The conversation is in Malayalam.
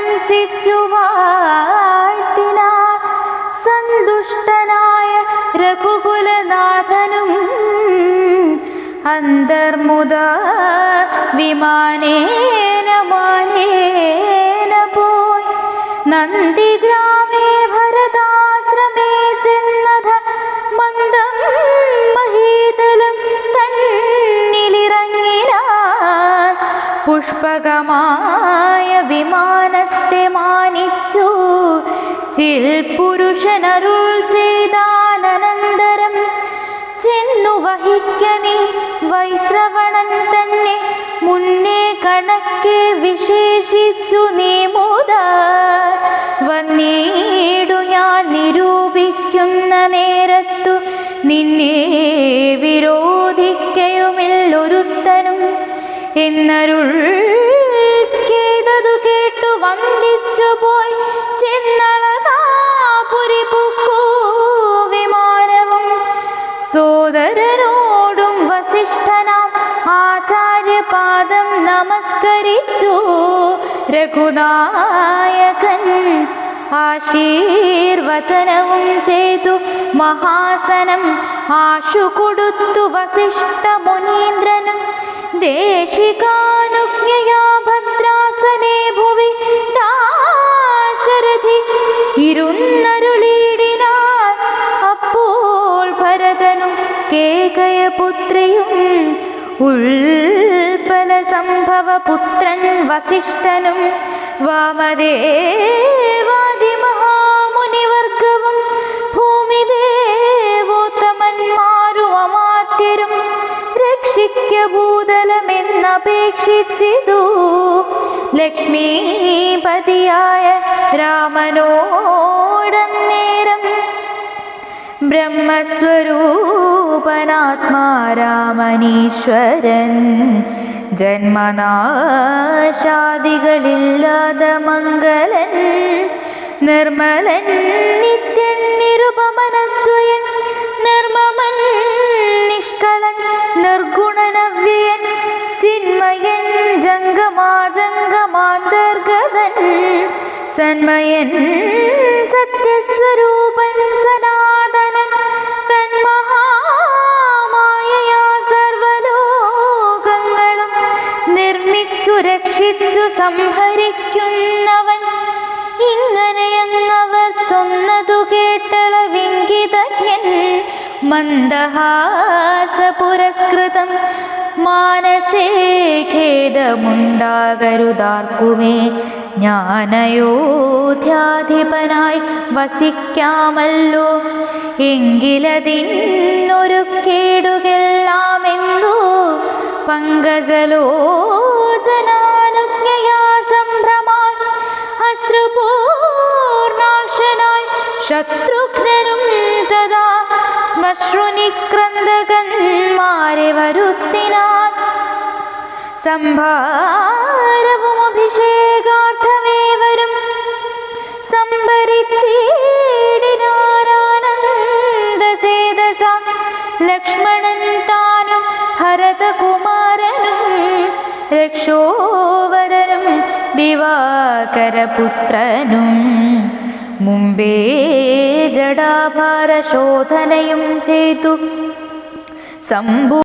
പ്രശംസിച്ചു വാഴ്ത്തിനാ സന്തുഷ്ടനായ രഘുകുലനാഥനും അന്തർമുദ വിമാനേന മാനേന പോയി നന്ദിഗ്രാമേ പുഷ്പകമായ വിമാനത്തെ മാനിച്ചു. ചിൽപുരുഷനരുൾ ചെയ്താനന്തരം ചെന്നു വഹിക്കനി വൈശ്രവണൻ തന്നെ മുന്നേ കണക്കെ വിശേഷിച്ചു നീ മുത. എന്നരുൾ കേതതു കേട്ടു വന്ദിച്ചു പോയി ചെന്നളതാപുരി പുക്കൂ വിമാനവും സോദരനോടും വസിഷ്ഠനാം ആചാര്യപാദം നമസ്കരിച്ചു. രഘുനായകൻ ആശീർവചനവും ചെയ്തു. മഹാസനം ആശു കൊടുത്തു വസിഷ്ഠ മുനീന്ദ്രനും ദേശികാനുജ്ഞയാ ഭദ്രാസനേ ഭുവി ദാശരഥി. ഇരുന്നരുളീടിനാൽ അപ്പോൾ ഭരതനും കേകയപുത്രിയും ഉൾപല സംഭവ പുത്രൻ വസിഷ്ഠനും വാമദേവാദി രക്ഷിക്ക ഭൂതലമെന്നപേക്ഷിച്ചിതു ലക്ഷ്മീപതിയായ രാമനോടന്നേരം ബ്രഹ്മസ്വരൂപനാത്മാരാമനീശ്വരൻ. ജന്മനാശാദികളില്ലാത മംഗലൻ നിർമ്മലൻ നിത്യൻ നിരുപമനദ്വയൻ നിർഗുണനവ്യയൻ ചിന്മയൻ ജംഗമാജംഗമാന്തർഗതൻ സന്മയൻ സത്യസ്വരൂപൻ സനാതനൻ തൻ മഹാമായയാ സർവലോകങ്ങളും നിർമ്മിച്ചു രക്ഷിച്ചു സംഹരിക്കുന്നവൻ. ഇങ്ങനെയെന്നവർ ചൊന്നതു കേട്ടളവിങ്കിതജ്ഞൻ മന്ദഹാസ പുരസ്കൃതം മാനസേ ഖേദമുണ്ടാകരുതാർക്കുമേ. ജ്ഞാനയോധ്യാധിപനായി വസിക്കാമല്ലോ. എങ്കിലതിന്നൊരു കേടുകെല്ലാമെന്തോ പങ്കജലോചനാനുജ്ഞയാ സംഭ്രമായി അശ്രുപൂർണാക്ഷനായി ശത്രു ശ്മശ്രുനിക്രന്ദകന്മാരെ വരുത്തിനാൻ സംഭാരവും അഭിഷേകാർത്ഥമേ വരും സംഭരിച്ചേടിനാരാനന്ദചേതസ ലക്ഷ്മണൻ താനും ഭരതകുമാരനും രക്ഷോവരനും ദിവാകരപുത്രനും. മുമ്പേ ജഡാഭാരശോധനയും ചെയ്തു. സംഭൂ